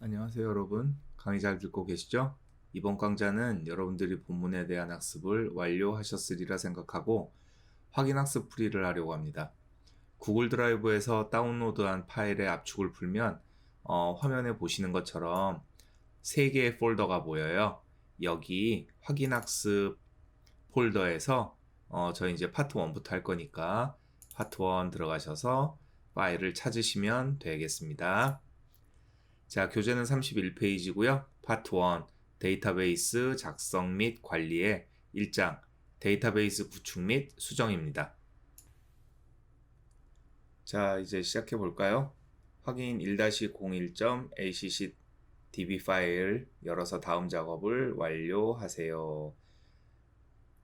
안녕하세요 여러분 강의 잘 듣고 계시죠? 이번 강좌는 여러분들이 본문에 대한 학습을 완료하셨으리라 생각하고 확인 학습 풀이를 하려고 합니다. 구글 드라이브에서 다운로드한 파일의 압축을 풀면 어, 화면에 보시는 것처럼 세 개의 폴더가 보여요. 여기 확인 학습 폴더에서 어, 저희 이제 파트 1부터 할 거니까 파트 1 들어가셔서 파일을 찾으시면 되겠습니다. 자, 교재는 31페이지고요. 파트 1 데이터베이스 작성 및 관리의 1장 데이터베이스 구축 및 수정입니다. 자, 이제 시작해 볼까요? 확인 1-01.acc db 파일 열어서 다음 작업을 완료하세요.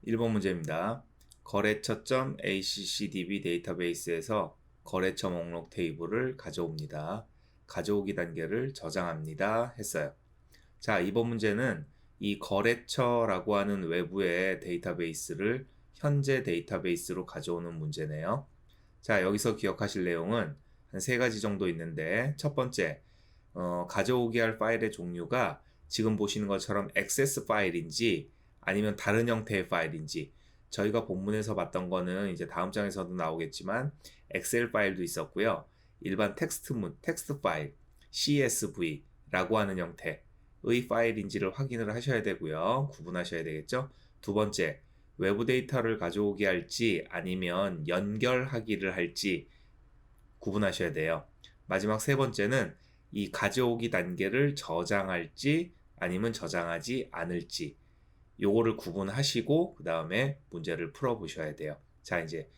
1번 문제입니다. 거래처.accdb 데이터베이스에서 거래처 목록 테이블을 가져옵니다. 가져오기 단계를 저장합니다. 했어요. 자, 이번 문제는 이 거래처라고 하는 외부의 데이터베이스를 현재 데이터베이스로 가져오는 문제네요. 자, 여기서 기억하실 내용은 한 세 가지 정도 있는데, 첫 번째, 어, 가져오게 할 파일의 종류가 지금 보시는 것처럼 액세스 파일인지 아니면 다른 형태의 파일인지 저희가 본문에서 봤던 거는 이제 다음 장에서도 나오겠지만 엑셀 파일도 있었고요. 일반 텍스트문, 텍스트 파일, CSV라고 하는 형태의 파일인지를 확인을 하셔야 되고요. 구분하셔야 되겠죠. 두 번째, 외부 데이터를 가져오게 할지 아니면 연결하기를 할지 구분하셔야 돼요. 마지막 세 번째는 이 가져오기 단계를 저장할지 아니면 저장하지 않을지 요거를 구분하시고 그 다음에 문제를 풀어 보셔야 돼요. 자 이제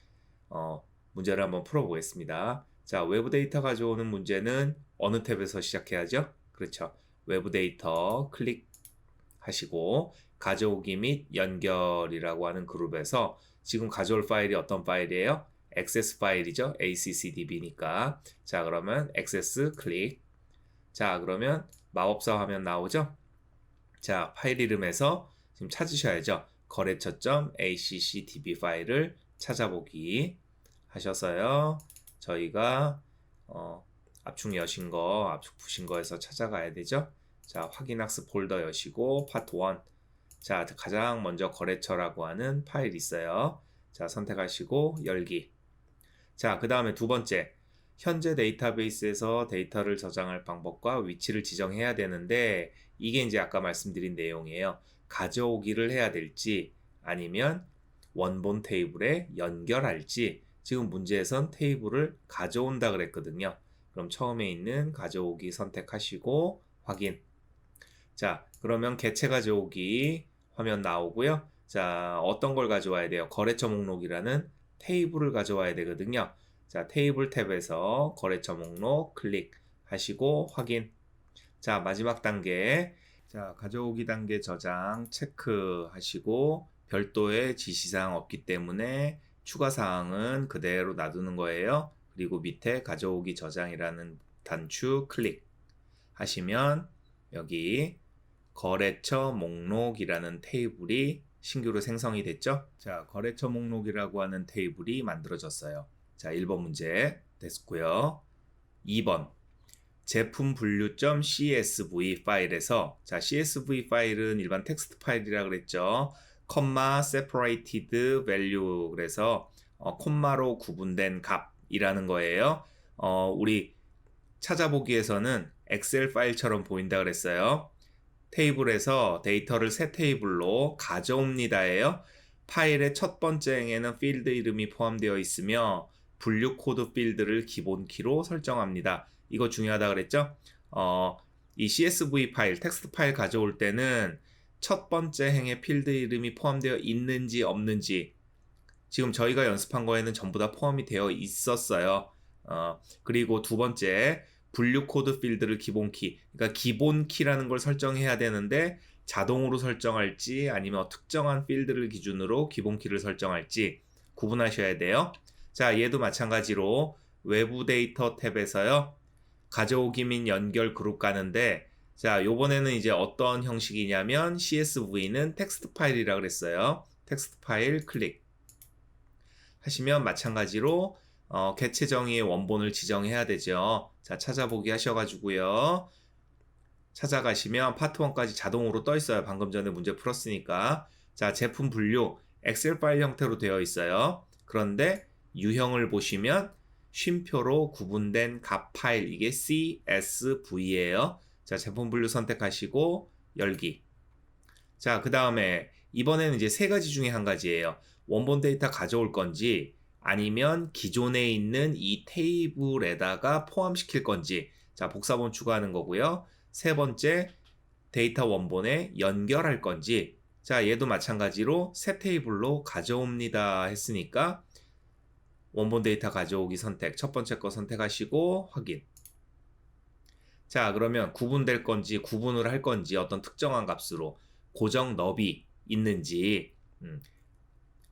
어, 문제를 한번 풀어 보겠습니다. 자 외부 데이터 가져오는 문제는 어느 탭에서 시작해야죠? 그렇죠. 외부 데이터 클릭하시고 가져오기 및 연결이라고 하는 그룹에서 지금 가져올 파일이 어떤 파일이에요? 액세스 파일이죠. ACCDB니까. 자, 그러면 액세스 클릭. 자, 그러면 마법사 화면 나오죠? 자, 파일 이름에서 지금 찾으셔야죠. 거래처.accdb 파일을 찾아보기 하셔서요. 저희가 어, 압축 여신 거, 압축 푸신 거에서 찾아가야 되죠. 자, 확인 학습 폴더 여시고 파트 1. 자, 가장 먼저 거래처라고 하는 파일 있어요. 자, 선택하시고 열기. 자, 그 다음에 두 번째. 현재 데이터베이스에서 데이터를 저장할 방법과 위치를 지정해야 되는데 이게 이제 아까 말씀드린 내용이에요. 가져오기를 해야 될지 아니면 원본 테이블에 연결할지 지금 문제에선 테이블을 가져온다 그랬거든요. 그럼 처음에 있는 가져오기 선택하시고 확인. 자, 그러면 개체 가져오기 화면 나오고요. 자, 어떤 걸 가져와야 돼요? 거래처 목록이라는 테이블을 가져와야 되거든요. 자, 테이블 탭에서 거래처 목록 클릭하시고 확인. 자, 마지막 단계. 자, 가져오기 단계 저장 체크하시고 별도의 지시사항 없기 때문에 추가 사항은 그대로 놔두는 거예요. 그리고 밑에 가져오기 저장이라는 단추 클릭 하시면 여기 거래처 목록이라는 테이블이 신규로 생성이 됐죠. 자, 거래처 목록이라고 하는 테이블이 만들어졌어요. 자, 1번 문제 됐고요. 2번 제품 분류.csv 파일에서 자, CSV 파일은 일반 텍스트 파일이라 그랬죠. 컴마 separated value 그래서 어, 콤마로 구분된 값이라는 거예요. 어, 우리 찾아보기에서는 엑셀 파일처럼 보인다 그랬어요. 테이블에서 데이터를 새 테이블로 가져옵니다예요. 파일의 첫 번째 행에는 필드 이름이 포함되어 있으며 분류 코드 필드를 기본 키로 설정합니다. 이거 중요하다 그랬죠? 어, 이 CSV 파일, 텍스트 파일 가져올 때는 첫 번째 행에 필드 이름이 포함되어 있는지 없는지 지금 저희가 연습한 거에는 전부 다 포함이 되어 있었어요. 어, 그리고 두 번째 분류 코드 필드를 기본 키, 그러니까 기본 키라는 걸 설정해야 되는데 자동으로 설정할지 아니면 특정한 필드를 기준으로 기본 키를 설정할지 구분하셔야 돼요. 자, 얘도 마찬가지로 외부 데이터 탭에서요. 가져오기 및 연결 그룹 가는데 자, 요번에는 이제 어떤 형식이냐면 CSV는 텍스트 파일이라 그랬어요. 텍스트 파일 클릭 하시면 마찬가지로 어, 개체 정의의 원본을 지정해야 되죠. 자, 찾아보기 하셔가지고요. 찾아가시면 파트 1까지 자동으로 떠 있어요. 방금 전에 문제 풀었으니까. 자, 제품 분류 엑셀 파일 형태로 되어 있어요. 그런데 유형을 보시면 쉼표로 구분된 값 파일 이게 CSV예요. 자, 제품 분류 선택하시고 열기. 자, 그 다음에 이번에는 이제 세 가지 중에 한 가지예요. 원본 데이터 가져올 건지 아니면 기존에 있는 이 테이블에다가 포함시킬 건지. 자, 복사본 추가하는 거고요. 세 번째 데이터 원본에 연결할 건지. 자, 얘도 마찬가지로 새 테이블로 가져옵니다 했으니까 원본 데이터 가져오기 선택 첫 번째 거 선택하시고 확인. 자, 그러면 구분될 건지 구분을 할 건지 어떤 특정한 값으로 고정 너비 있는지 음,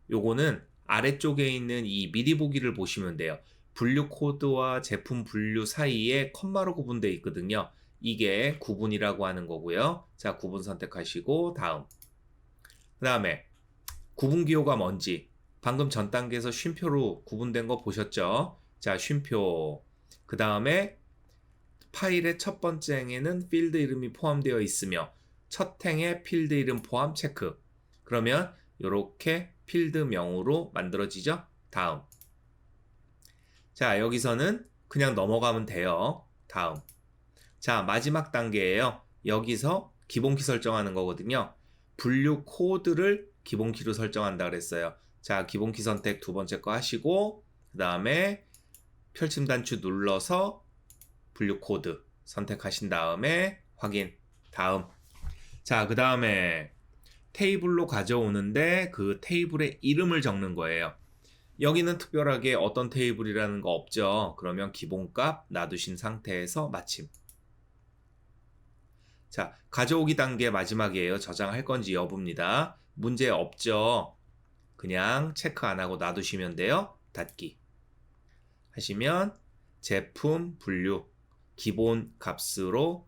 요거는 아래쪽에 있는 이 미리 보기를 보시면 돼요. 분류 코드와 제품 분류 사이에 컴마로 구분되어 있거든요. 이게 구분이라고 하는 거고요. 자, 구분 선택하시고 다음. 그 다음에 구분 기호가 뭔지 방금 전 단계에서 쉼표로 구분된 거 보셨죠? 자, 쉼표. 그 다음에 파일의 첫 번째 행에는 필드 이름이 포함되어 있으며 첫 행에 필드 이름 포함 체크. 그러면 이렇게 필드명으로 만들어지죠? 다음. 자, 여기서는 그냥 넘어가면 돼요. 다음. 자, 마지막 단계예요. 여기서 기본키 설정하는 거거든요. 분류 코드를 기본키로 설정한다 그랬어요. 자, 기본키 선택 두 번째 거 하시고 그 다음에 펼침 단추 눌러서 분류 코드 선택하신 다음에 확인. 다음. 자, 그 다음에 테이블로 가져오는데 그 테이블의 이름을 적는 거예요. 여기는 특별하게 어떤 테이블이라는 거 없죠. 그러면 기본값 놔두신 상태에서 마침. 자, 가져오기 단계 마지막이에요. 저장할 건지 여부입니다. 문제 없죠. 그냥 체크 안 하고 놔두시면 돼요. 닫기. 하시면 제품 분류 기본 값으로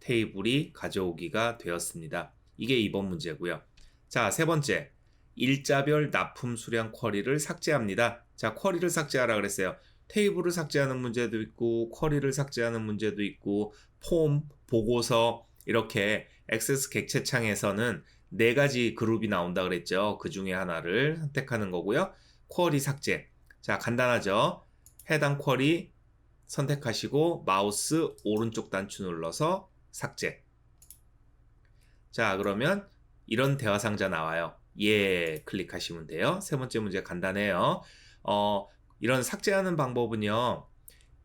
테이블이 가져오기가 되었습니다. 이게 이번 문제고요. 자, 세 번째. 일자별 납품 수량 쿼리를 삭제합니다. 자, 쿼리를 삭제하라 그랬어요. 테이블을 삭제하는 문제도 있고, 쿼리를 삭제하는 문제도 있고, 폼, 보고서, 이렇게 액세스 객체 창에서는 네 가지 그룹이 나온다 그랬죠. 그 중에 하나를 선택하는 거고요. 쿼리 삭제. 자, 간단하죠. 해당 쿼리 선택하시고 마우스 오른쪽 단추 눌러서 삭제. 자, 그러면 이런 대화 상자 나와요. 예, 클릭하시면 돼요. 세 번째 문제 간단해요. 어, 이런 삭제하는 방법은요.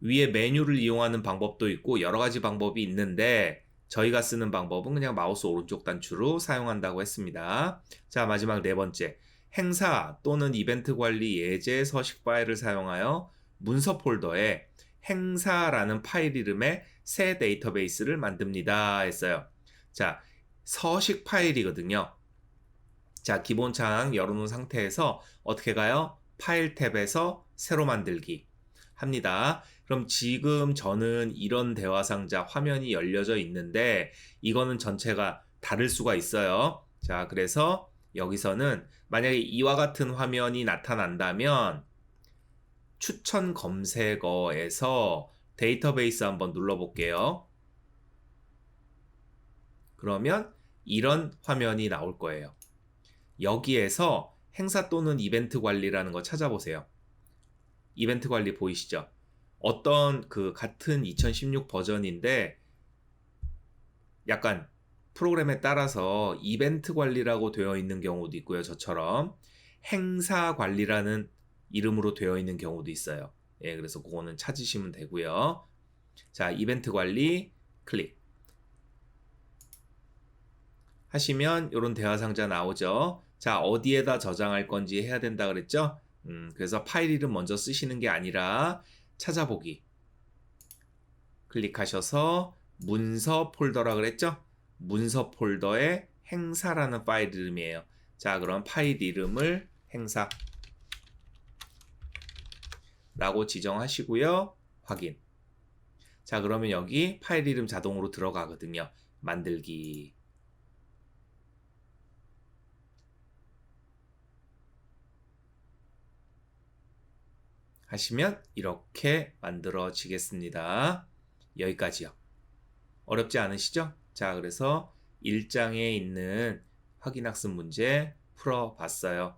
위에 메뉴를 이용하는 방법도 있고 여러 가지 방법이 있는데 저희가 쓰는 방법은 그냥 마우스 오른쪽 단추로 사용한다고 했습니다. 자, 마지막 네 번째. 행사 또는 이벤트 관리 예제 서식 파일을 사용하여 문서 폴더에 행사라는 파일 이름의 새 데이터베이스를 만듭니다 했어요. 자, 서식 파일이거든요. 자, 기본 창 열어놓은 상태에서 어떻게 가요? 파일 탭에서 새로 만들기 합니다. 그럼 지금 저는 이런 대화 상자 화면이 열려져 있는데 이거는 전체가 다를 수가 있어요. 자, 그래서 여기서는 만약에 이와 같은 화면이 나타난다면 추천 검색어에서 데이터베이스 한번 눌러볼게요. 그러면 이런 화면이 나올 거예요. 여기에서 행사 또는 이벤트 관리라는 거 찾아보세요. 이벤트 관리 보이시죠? 어떤 그 같은 2016 버전인데 약간 프로그램에 따라서 이벤트 관리라고 되어 있는 경우도 있고요. 저처럼 행사 관리라는 이름으로 되어 있는 경우도 있어요. 예, 그래서 그거는 찾으시면 되고요. 자, 이벤트 관리 클릭. 하시면 이런 대화 상자 나오죠. 자, 어디에다 저장할 건지 해야 된다 그랬죠? 음, 그래서 파일 이름 먼저 쓰시는 게 아니라 찾아보기. 클릭하셔서 문서 폴더라 그랬죠? 문서 폴더에 행사라는 파일 이름이에요. 자, 그럼 파일 이름을 행사 라고 지정하시고요. 확인. 자, 그러면 여기 파일 이름 자동으로 들어가거든요. 만들기. 하시면 이렇게 만들어지겠습니다. 여기까지요. 어렵지 않으시죠? 자, 그래서 1장에 있는 확인학습 문제 풀어봤어요.